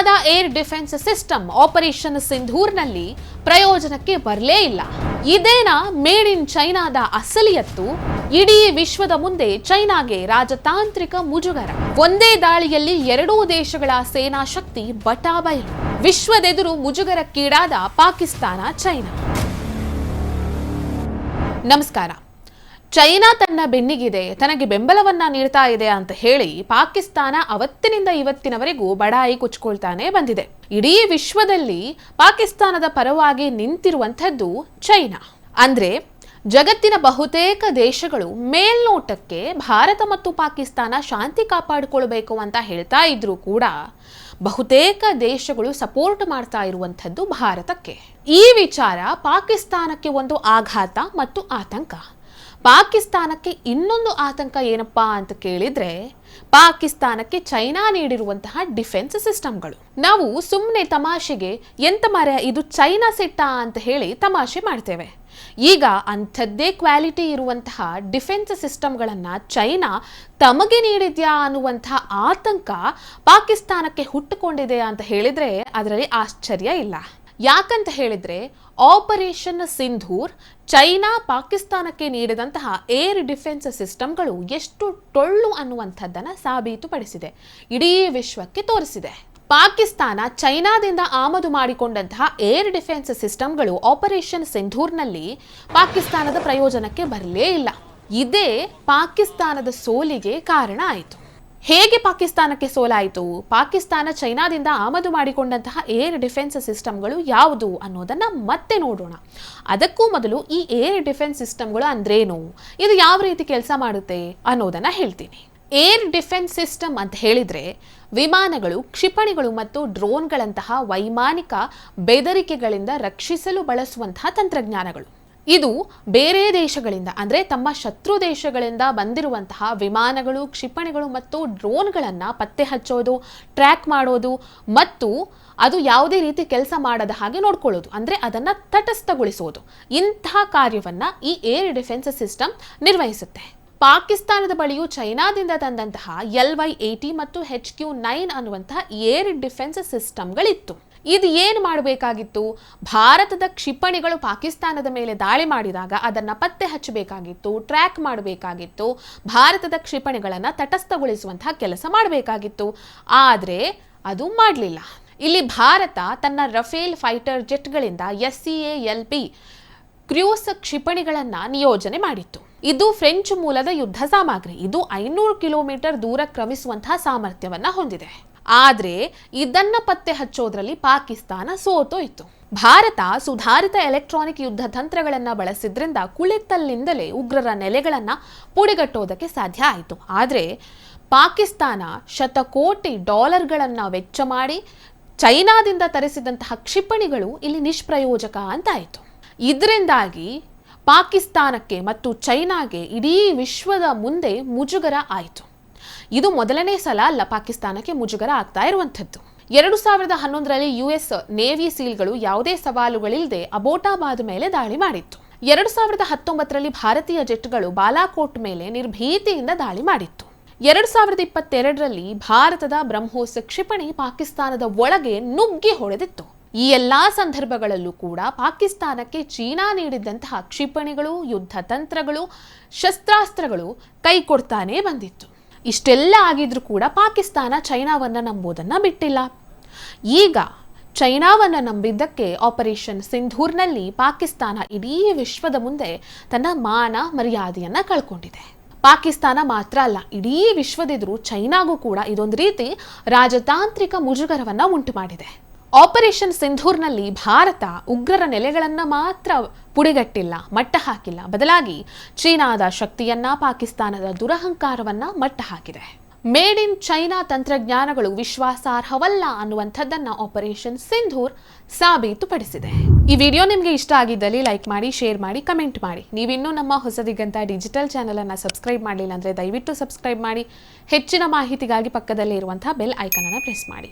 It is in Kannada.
ಚೈನಾದ ಏರ್ ಡಿಫೆನ್ಸ್ ಸಿಸ್ಟಮ್ ಆಪರೇಷನ್ ಸಿಂಧೂರ್ನಲ್ಲಿ ಪ್ರಯೋಜನಕ್ಕೆ ಬರಲೇ ಇಲ್ಲ. ಇದೇನಾ ಮೇಡ್ ಇನ್ ಚೈನಾದ ಅಸಲಿಯತ್ತು? ಇಡೀ ವಿಶ್ವದ ಮುಂದೆ ಚೈನಾಗೆ ರಾಜತಾಂತ್ರಿಕ ಮುಜುಗರ. ಒಂದೇ ದಾಳಿಯಲ್ಲಿ ಎರಡೂ ದೇಶಗಳ ಸೇನಾ ಶಕ್ತಿ ಬಟಾಬಯಲು ವಿಶ್ವದೆದುರು ಮುಜುಗರಕ್ಕೀಡಾದ ಪಾಕಿಸ್ತಾನ, ಚೈನಾ. ನಮಸ್ಕಾರ. ಚೈನಾ ತನ್ನ ಬೆನ್ನಿಗಿದೆ, ತನಗೆ ಬೆಂಬಲವನ್ನ ನೀಡ್ತಾ ಇದೆ ಅಂತ ಹೇಳಿ ಪಾಕಿಸ್ತಾನ ಅವತ್ತಿನಿಂದ ಇವತ್ತಿನವರೆಗೂ ಬಡಾಯಿ ಕುಚ್ಕೊಳ್ತಾನೆ ಬಂದಿದೆ. ಇಡೀ ವಿಶ್ವದಲ್ಲಿ ಪಾಕಿಸ್ತಾನದ ಪರವಾಗಿ ನಿಂತಿರುವಂಥದ್ದು ಚೈನಾ. ಅಂದ್ರೆ ಜಗತ್ತಿನ ಬಹುತೇಕ ದೇಶಗಳು ಮೇಲ್ನೋಟಕ್ಕೆ ಭಾರತ ಮತ್ತು ಪಾಕಿಸ್ತಾನ ಶಾಂತಿ ಕಾಪಾಡಿಕೊಳ್ಬೇಕು ಅಂತ ಹೇಳ್ತಾ ಇದ್ರು ಕೂಡ ಬಹುತೇಕ ದೇಶಗಳು ಸಪೋರ್ಟ್ ಮಾಡ್ತಾ ಇರುವಂಥದ್ದು ಭಾರತಕ್ಕೆ. ಈ ವಿಚಾರ ಪಾಕಿಸ್ತಾನಕ್ಕೆ ಒಂದು ಆಘಾತ ಮತ್ತು ಆತಂಕ. ಪಾಕಿಸ್ತಾನಕ್ಕೆ ಇನ್ನೊಂದು ಆತಂಕ ಏನಪ್ಪಾ ಅಂತ ಕೇಳಿದ್ರೆ ಪಾಕಿಸ್ತಾನಕ್ಕೆ ಚೈನಾ ನೀಡಿರುವಂತಹ ಡಿಫೆನ್ಸ್ ಸಿಸ್ಟಮ್ಗಳು. ನಾವು ಸುಮ್ಮನೆ ತಮಾಷೆಗೆ ಎಂತ ಮರ ಇದು ಚೈನಾ ಸಿಟ್ಟ ಅಂತ ಹೇಳಿ ತಮಾಷೆ ಮಾಡ್ತೇವೆ. ಈಗ ಅಂಥದ್ದೇ ಕ್ವಾಲಿಟಿ ಇರುವಂತಹ ಡಿಫೆನ್ಸ್ ಸಿಸ್ಟಮ್ಗಳನ್ನು ಚೈನಾ ತಮಗೆ ನೀಡಿದ್ಯಾ ಅನ್ನುವಂತಹ ಆತಂಕ ಪಾಕಿಸ್ತಾನಕ್ಕೆ ಹುಟ್ಟುಕೊಂಡಿದೆ ಅಂತ ಹೇಳಿದ್ರೆ ಅದರಲ್ಲಿ ಆಶ್ಚರ್ಯ ಇಲ್ಲ. ಯಾಕಂತ ಹೇಳಿದ್ರೆ ಆಪರೇಷನ್ ಸಿಂಧೂರ್ ಚೈನಾ ಪಾಕಿಸ್ತಾನಕ್ಕೆ ನೀಡಿದಂತಹ ಏರ್ ಡಿಫೆನ್ಸ್ ಸಿಸ್ಟಮ್ಗಳು ಎಷ್ಟು ಟೊಳ್ಳು ಅನ್ನುವಂಥದ್ದನ್ನು ಸಾಬೀತುಪಡಿಸಿದೆ. ಇಡೀ ವಿಶ್ವಕ್ಕೆ ತೋರಿಸಿದೆ. ಪಾಕಿಸ್ತಾನ ಚೈನಾದಿಂದ ಆಮದು ಮಾಡಿಕೊಂಡಂತಹ ಏರ್ ಡಿಫೆನ್ಸ್ ಸಿಸ್ಟಮ್ಗಳು ಆಪರೇಷನ್ ಸಿಂಧೂರ್ನಲ್ಲಿ ಪಾಕಿಸ್ತಾನದ ಪ್ರಯೋಜನಕ್ಕೆ ಬರಲೇ ಇಲ್ಲ. ಇದೇ ಪಾಕಿಸ್ತಾನದ ಸೋಲಿಗೆ ಕಾರಣ ಆಯಿತು. ಹೇಗೆ ಪಾಕಿಸ್ತಾನಕ್ಕೆ ಸೋಲಾಯಿತು? ಪಾಕಿಸ್ತಾನ ಚೈನಾದಿಂದ ಆಮದು ಮಾಡಿಕೊಂಡಂತಹ ಏರ್ ಡಿಫೆನ್ಸ್ ಸಿಸ್ಟಮ್ಗಳು ಯಾವುದು ಅನ್ನೋದನ್ನ ಮತ್ತೆ ನೋಡೋಣ. ಅದಕ್ಕೂ ಮೊದಲು ಈ ಏರ್ ಡಿಫೆನ್ಸ್ ಸಿಸ್ಟಮ್ಗಳು ಅಂದ್ರೇನು? ಇದು ಯಾವ ರೀತಿ ಕೆಲಸ ಮಾಡುತ್ತೆ ಅನ್ನೋದನ್ನ ಹೇಳ್ತೀನಿ. ಏರ್ ಡಿಫೆನ್ಸ್ ಸಿಸ್ಟಮ್ ಅಂತ ಹೇಳಿದ್ರೆ ವಿಮಾನಗಳು, ಕ್ಷಿಪಣಿಗಳು ಮತ್ತು ಡ್ರೋನ್ಗಳಂತಹ ವೈಮಾನಿಕ ಬೆದರಿಕೆಗಳಿಂದ ರಕ್ಷಿಸಲು ಬಳಸುವಂತಹ ತಂತ್ರಜ್ಞಾನಗಳು. ಇದು ಬೇರೆ ದೇಶಗಳಿಂದ, ಅಂದರೆ ತಮ್ಮ ಶತ್ರು ದೇಶಗಳಿಂದ ಬಂದಿರುವಂತಹ ವಿಮಾನಗಳು, ಕ್ಷಿಪಣಿಗಳು ಮತ್ತು ಡ್ರೋನ್ಗಳನ್ನು ಪತ್ತೆ ಹಚ್ಚೋದು, ಟ್ರ್ಯಾಕ್ ಮಾಡೋದು ಮತ್ತು ಅದು ಯಾವುದೇ ರೀತಿ ಕೆಲಸ ಮಾಡದ ಹಾಗೆ ನೋಡ್ಕೊಳ್ಳೋದು, ಅಂದರೆ ಅದನ್ನು ತಟಸ್ಥಗೊಳಿಸೋದು. ಇಂತಹ ಕಾರ್ಯವನ್ನು ಈ ಏರ್ ಡಿಫೆನ್ಸ್ ಸಿಸ್ಟಮ್ ನಿರ್ವಹಿಸುತ್ತೆ. ಪಾಕಿಸ್ತಾನದ ಬಳಿಯೂ ಚೈನಾದಿಂದ ತಂದಂತಹ ಎಲ್ ವೈ ಏಟಿ ಮತ್ತು ಹೆಚ್ ಕ್ಯೂ ನೈನ್ ಅನ್ನುವಂತಹ ಏರ್ ಡಿಫೆನ್ಸ್ ಸಿಸ್ಟಮ್ಗಳಿತ್ತು. ಇದು ಏನು ಮಾಡಬೇಕಾಗಿತ್ತು? ಭಾರತದ ಕ್ಷಿಪಣಿಗಳು ಪಾಕಿಸ್ತಾನದ ಮೇಲೆ ದಾಳಿ ಮಾಡಿದಾಗ ಅದನ್ನು ಪತ್ತೆ ಹಚ್ಚಬೇಕಾಗಿತ್ತು ಟ್ರ್ಯಾಕ್ ಮಾಡಬೇಕಾಗಿತ್ತು, ಭಾರತದ ಕ್ಷಿಪಣಿಗಳನ್ನು ತಟಸ್ಥಗೊಳಿಸುವಂತಹ ಕೆಲಸ ಮಾಡಬೇಕಾಗಿತ್ತು. ಆದರೆ ಅದು ಮಾಡಲಿಲ್ಲ. ಇಲ್ಲಿ ಭಾರತ ತನ್ನ Rafale fighter ಜೆಟ್ಗಳಿಂದ S C A L P cruise ಕ್ಷಿಪಣಿಗಳನ್ನು ನಿಯೋಜನೆ ಮಾಡಿತ್ತು. ಇದು ಫ್ರೆಂಚ್ ಮೂಲದ ಯುದ್ಧ ಸಾಮಗ್ರಿ. ಇದು ಐನೂರು ಕಿಲೋಮೀಟರ್ ದೂರ ಕ್ರಮಿಸುವಂತಹ ಸಾಮರ್ಥ್ಯವನ್ನು ಹೊಂದಿದೆ. ಆದರೆ ಇದನ್ನ ಪತ್ತೆ ಹಚ್ಚೋದ್ರಲ್ಲಿ ಪಾಕಿಸ್ತಾನ ಸೋತೋಯ್ತು. ಭಾರತ ಸುಧಾರಿತ ಎಲೆಕ್ಟ್ರಾನಿಕ್ ಯುದ್ಧ ತಂತ್ರಗಳನ್ನು ಬಳಸಿದ್ರಿಂದ ಕುಳಿತಲ್ಲಿಂದಲೇ ಉಗ್ರರ ನೆಲೆಗಳನ್ನು ಪುಡಿಗಟ್ಟೋದಕ್ಕೆ ಸಾಧ್ಯ ಆಯಿತು. ಆದರೆ ಪಾಕಿಸ್ತಾನ ಶತಕೋಟಿ ಡಾಲರ್ಗಳನ್ನು ವೆಚ್ಚ ಮಾಡಿ ಚೈನಾದಿಂದ ತರಿಸಿದಂತಹ ಕ್ಷಿಪಣಿಗಳು ಇಲ್ಲಿ ನಿಷ್ಪ್ರಯೋಜಕ ಅಂತಾಯಿತು ಇದರಿಂದಾಗಿ ಪಾಕಿಸ್ತಾನಕ್ಕೆ ಮತ್ತು ಚೈನಾಗೆ ಇಡೀ ವಿಶ್ವದ ಮುಂದೆ ಮುಜುಗರ ಆಯಿತು. ಇದು ಮೊದಲನೇ ಸಲ ಅಲ್ಲ ಪಾಕಿಸ್ತಾನಕ್ಕೆ ಮುಜುಗರ ಆಗ್ತಾ ಇರುವಂಥದ್ದು. ಎರಡು ಸಾವಿರದ ಹನ್ನೊಂದರಲ್ಲಿ ಯುಎಸ್ ನೇವಿ ಸೀಲ್ಗಳು ಯಾವುದೇ ಸವಾಲುಗಳಿಲ್ಲದೆ ಅಬೋಟಾಬಾದ್ ಮೇಲೆ ದಾಳಿ ಮಾಡಿತ್ತು. ಎರಡು ಸಾವಿರದ ಹತ್ತೊಂಬತ್ತರಲ್ಲಿ ಭಾರತೀಯ ಜೆಟ್ಗಳು ಬಾಲಾಕೋಟ್ ಮೇಲೆ ನಿರ್ಭೀತಿಯಿಂದ ದಾಳಿ ಮಾಡಿತ್ತು. ಎರಡು ಸಾವಿರದ ಇಪ್ಪತ್ತೆರಡರಲ್ಲಿ ಭಾರತದ ಬ್ರಹ್ಮೋಸ್ ಕ್ಷಿಪಣಿ ಪಾಕಿಸ್ತಾನದ ಒಳಗೆ ನುಗ್ಗಿ ಹೊಡೆದಿತ್ತು. ಈ ಎಲ್ಲಾ ಸಂದರ್ಭಗಳಲ್ಲೂ ಕೂಡ ಪಾಕಿಸ್ತಾನಕ್ಕೆ ಚೀನಾ ನೀಡಿದ್ದಂತಹ ಕ್ಷಿಪಣಿಗಳು ಯುದ್ಧ ತಂತ್ರಗಳು ಶಸ್ತ್ರಾಸ್ತ್ರಗಳು ಕೈ ಕೊಡ್ತಾನೇ ಬಂದಿತ್ತು. ಇಷ್ಟೆಲ್ಲ ಆಗಿದ್ರೂ ಕೂಡ ಪಾಕಿಸ್ತಾನ ಚೈನಾವನ್ನು ನಂಬೋದನ್ನು ಬಿಟ್ಟಿಲ್ಲ. ಈಗ ಚೈನಾವನ್ನು ನಂಬಿದ್ದಕ್ಕೆ ಆಪರೇಷನ್ ಸಿಂಧೂರ್ನಲ್ಲಿ ಪಾಕಿಸ್ತಾನ ಇಡೀ ವಿಶ್ವದ ಮುಂದೆ ತನ್ನ ಮಾನ ಮರ್ಯಾದೆಯನ್ನು ಕಳ್ಕೊಂಡಿದೆ. ಪಾಕಿಸ್ತಾನ ಮಾತ್ರ ಅಲ್ಲ, ಇಡೀ ವಿಶ್ವದೆದುರು ಚೈನಾಗೂ ಕೂಡ ಇದೊಂದು ರೀತಿ ರಾಜತಾಂತ್ರಿಕ ಮುಜುಗರವನ್ನು ಉಂಟು ಮಾಡಿದೆ ಆಪರೇಷನ್ ಸಿಂಧೂರ್ನಲ್ಲಿ ಭಾರತ ಉಗ್ರರ ನೆಲೆಗಳನ್ನು ಮಾತ್ರ ಪುಡಿಗಟ್ಟಿಲ್ಲ, ಮಟ್ಟ ಹಾಕಿಲ್ಲ. ಬದಲಾಗಿ ಚೀನಾದ ಶಕ್ತಿಯನ್ನ, ಪಾಕಿಸ್ತಾನದ ದುರಹಂಕಾರವನ್ನ ಮಟ್ಟ ಹಾಕಿದೆ. ಮೇಡ್ ಇನ್ ಚೈನಾ ತಂತ್ರಜ್ಞಾನಗಳು ವಿಶ್ವಾಸಾರ್ಹವಲ್ಲ ಅನ್ನುವಂಥದ್ದನ್ನ ಆಪರೇಷನ್ ಸಿಂಧೂರ್ ಸಾಬೀತುಪಡಿಸಿದೆ. ಈ ವಿಡಿಯೋ ನಿಮಗೆ ಇಷ್ಟ ಆಗಿದ್ದಲ್ಲಿ ಲೈಕ್ ಮಾಡಿ, ಶೇರ್ ಮಾಡಿ, ಕಮೆಂಟ್ ಮಾಡಿ. ನೀವಿನ್ನೂ ನಮ್ಮ ಹೊಸದಿಗಂತ ಡಿಜಿಟಲ್ ಚಾನಲ್ ಅನ್ನ ಸಬ್ಸ್ಕ್ರೈಬ್ ಮಾಡಲಿಲ್ಲ ಅಂದ್ರೆ ದಯವಿಟ್ಟು ಸಬ್ಸ್ಕ್ರೈಬ್ ಮಾಡಿ. ಹೆಚ್ಚಿನ ಮಾಹಿತಿಗಾಗಿ ಪಕ್ಕದಲ್ಲಿ ಇರುವಂತಹ ಬೆಲ್ ಐಕನ್ ಅನ್ನು ಪ್ರೆಸ್ ಮಾಡಿ.